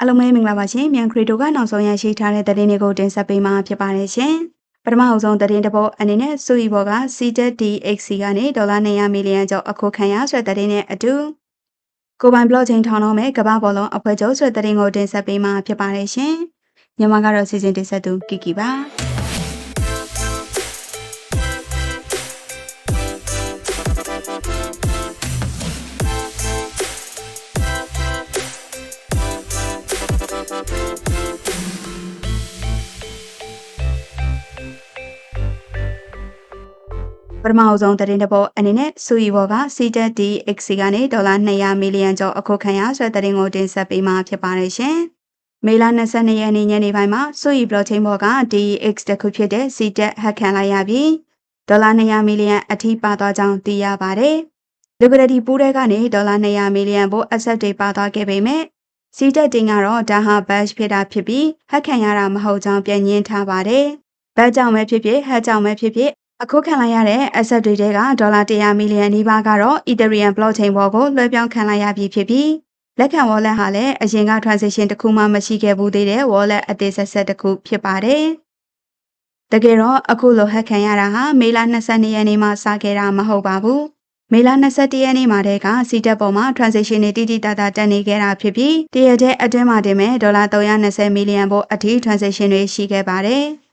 အားလုံးပဲမင်္ဂလာပါရှင်မြန်ခရီတိုကနောက်ဆုံးရရှိထားတဲ့သတင်းတွေကိုတင်ဆက်ပေးမှာဖြစ်ပါတယ်ရှင်ပထမအဆုံးသတင်းတစ်ပုဒ်အနေနဲ့စူရီဘော်က CTDXC ကနေဒေါ်လာ200မီလီယံကျော်အခုခံရဆွဲသတင်းနဲ့အတူကိုပိုင်ဘလော့ချင်းထောင်းတော့မဲ့ကမ္ဘာဘောလုံးအဖွဲ့ချုပ်ဆွဲသတင်းကိုတင်ဆက်ပေးမှာဖြစ်ပါတယ်ရှင်မြန်မာကတော့စီစဉ်တင်ဆက်သူကီကီပါ မအဆုံးသတင်းတစ်ပုဒ်အနေနဲ့စူရီဘော်က CTDXC ကနေဒေါ်လာ200မီလီယံကျော်အခုခံရဆွဲသတင်းကိုတင်ဆက်ပေးမှာဖြစ်ပါတယ်ရှင်။မေလ22ရက်နေ့ညနေပိုင်းမှာစူရီဘလော့ချင်းဘော်က DX တစ်ခုဖြစ်တဲ့ CTEC ဟက်ခံလိုက်ရပြီးဒေါ်လာ200မီလီယံအထိပါသွားကြောင်းသိရပါတယ်။ Liquidity Pool ထဲကနေဒေါ်လာ200မီလီယံပို့ asset တွေပါသွားခဲ့ပေမဲ့စီတက်တင်ကတော့ဒါဟာ bash ဖြစ်တာဖြစ်ပြီးဟက်ခံရတာမဟုတ်ကြောင်းပြန်ညင်းထားပါတယ်။ဘတ်ကြောင့်ပဲဖြစ်ဖြစ်ဟက်ကြောင့်ပဲဖြစ်ဖြစ် အခုခံလိုက်ရတဲ့ asset တွေထဲကဒေါ်လာ100မီလီယံနီးပါးကတော့ Ethereum blockchain ပေါ်ကိုလွှဲပြောင်းခံလိုက်ရပြီဖြစ်ပြီးလက်ခံ wallet ဟာလည်းအရင်က transaction တစ်ခုမှမရှိခဲ့ဘူးသေးတဲ့ wallet အသေးဆက်ဆက်တစ်ခုဖြစ်ပါတယ်။တကယ်တော့အခုလို hack ခံရတာဟာမေလ22ရက်နေ့မှစခဲ့တာမဟုတ်ပါဘူး။မေလ21ရက်နေ့မှာတည်းကစီတက်ပေါ်မှာ transaction တွေတိတိတတ်တာတက်နေခဲ့တာဖြစ်ပြီးတရက်တည်းအတွင်းမှာတင်မဲ့ဒေါ်လာ320မီလီယံပို့အထိ transaction တွေရှိခဲ့ပါတယ်။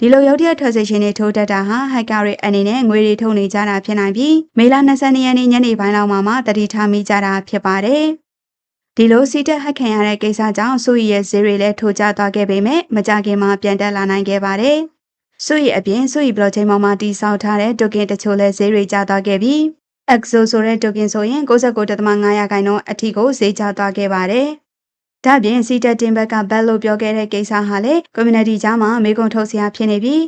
ဒီလိုရုပ်တရက် transaction တွေထိုးတက်တာဟာ hacker တွေအနေနဲ့ငွေတွေထုတ်နေကြတာဖြစ်နိုင်ပြီးမေလ22ရက်နေ့ညနေပိုင်းလောက်မှာမှတတိထားမိကြတာဖြစ်ပါတယ်။ဒီလိုစီတက်ဟက်ခံရတဲ့ကိစ္စကြောင့်စူရီရဲ့ဈေးတွေလည်းထိုးကျသွားခဲ့ပေမဲ့မကြခင်မှာပြန်တက်လာနိုင်ခဲ့ပါတယ်။စူရီအပြင်စူရီ blockchain ပေါ်မှာတည်ဆောက်ထားတဲ့ token တချို့လည်းဈေးတွေကျသွားခဲ့ပြီး EXO ဆိုတဲ့ token ဆိုရင်69.5ရာခိုင်နှုန်းအထိကိုဈေးကျသွားခဲ့ပါတယ်။ ဒါ့ပြင်စီတက်တင်ဘက်ကဘတ်လို့ပြောခဲ့တဲ့ကိစ္စဟာလေ community ကြားမှာမေကွန်ထုတ်စရာဖြစ်နေပြီး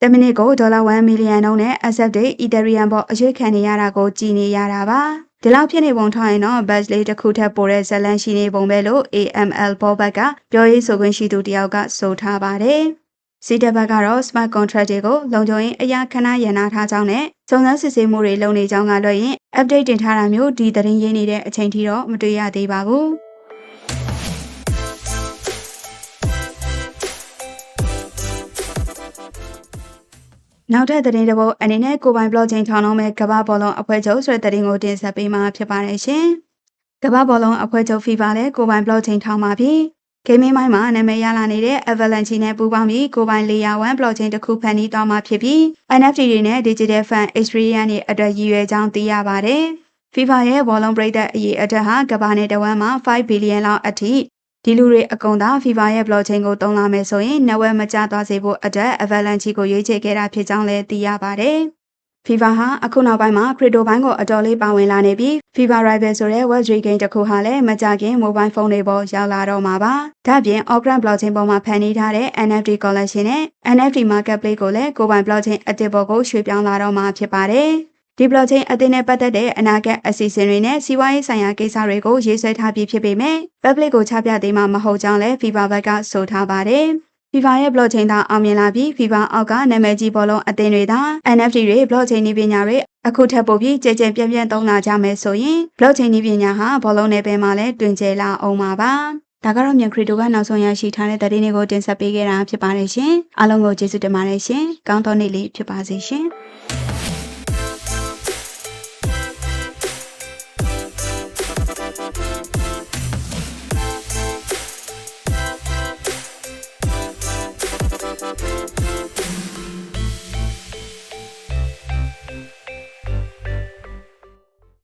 တမနစ်ကိုဒေါ်လာ1မီလီယံနှုန်းနဲ့ asset တွေ Ethereum ပေါ်အရွေးခံနေရတာကိုကြည်နေရတာပါဒီလောက်ဖြစ်နေပုံထားရင်တော့ batch လေးတစ်ခုထပ်ပိုတဲ့ဇလန်ရှိနေပုံပဲလို့ AML ဘောဘက်ကပြောရေးဆိုခွင့်ရှိသူတယောက်ကဆိုထားပါတယ်စီတဘက်ကတော့ smart contract တွေကိုလုံခြုံရေးအရာခဏရန်နာထားကြောင်းနဲ့စုံစမ်းစစ်ဆေးမှုတွေလုပ်နေကြောင်းကလွှတ်ရင် update တင်ထားတာမျိုးဒီသတင်းရင်းနေတဲ့အချိန်ထိတော့မတွေ့ရသေးပါဘူး။ နောက်ထပ်သတင်းတစ်ပုဒ်အနေနဲ့ကိုပိုင် blockchain ထောင်လုံးမဲ့ကမ္ဘာဘောလုံးအဖွဲ့ချုပ်ဆိုတဲ့သတင်းကိုတင်ဆက်ပေးမှာဖြစ်ပါတယ်ရှင်။ကမ္ဘာဘောလုံးအဖွဲ့ချုပ် FIFA လည်းကိုပိုင် blockchain ထောင်ပါပြီ။ gaming မိုင်းမှာနာမည်ရလာနေတဲ့ Avalanche နဲ့ပူးပေါင်းပြီးကိုပိုင် layer 1 blockchain တစ်ခုဖန်တီးသွားမှာဖြစ်ပြီး NFT တွေနဲ့ digital fund experience တွေအတွက်ရည်ရွယ်ကြောင်းသိရပါတယ်။ FIFA ရဲ့ဘောလုံးပရိသတ်အရေးအထက်ဟာကမ္ဘာနဲ့တဝမ်းမှာ5ဘီလီယံလောက်အထိ ဒီလူတွေအကုန်သာ FIFA ရဲ့ blockchain ကိုသုံးလာမယ်ဆိုရင် network မကျသွားစေဖို့အတွက် Avalanche ကိုရွေးချယ်ခဲ့တာဖြစ်ကြောင်းလည်းသိရပါတယ်။ FIFA ဟာအခုနောက်ပိုင်းမှာ crypto ဘိုင်းကိုအတော်လေးပါဝင်လာနေပြီး FIFA Rival ဆိုတဲ့ Web3 game တစ်ခုဟာလည်းမကြခင် mobile phone တွေပေါ်ရောက်လာတော့မှာပါ။ဒါ့ပြင် Ogram blockchain ပေါ်မှာဖန်တီးထားတဲ့ NFT collection နဲ့ NFT marketplace ကိုလည်းကိုပိုင် blockchain အတစ်ပေါ်ကိုရွှေ့ပြောင်းလာတော့မှာဖြစ်ပါတယ်။ ဒီ blockchain အသင်းနဲ့ပတ်သက်တဲ့အနာဂတ်အစီအစဉ်တွေနဲ့စီးပွားရေးဆိုင်ရာကိစ္စတွေကိုရေးဆွဲထားပြီးဖြစ်ပေမဲ့ public ကိုချပြသေးမှာမဟုတ်ကြောင်းလည်း FIFA ဘက်ကဆိုထားပါတယ်။ FIFA ရဲ့ blockchain သာအောင်မြင်လာပြီး FIFA အောက်ကနာမည်ကြီးဘောလုံးအသင်းတွေသာ NFT တွေ blockchain နည်းပညာတွေအခုထပ်ပိုပြီးကြည်ကြဲပြန့်ပြန့်သုံးလာကြမယ်ဆိုရင် blockchain နည်းပညာဟာဘောလုံးနယ်ပယ်မှာလည်းတွင်ကျယ်လာအောင်ပါပါ။ဒါကတော့မြန်ခရီတိုကနောက်ဆုံးရရှိထားတဲ့သတင်းတွေကိုတင်ဆက်ပေးခဲ့တာဖြစ်ပါတယ်ရှင်။အားလုံးကိုကျေးဇူးတင်ပါတယ်ရှင်။ကောင်းသောနေ့လေးဖြစ်ပါစေရှင်။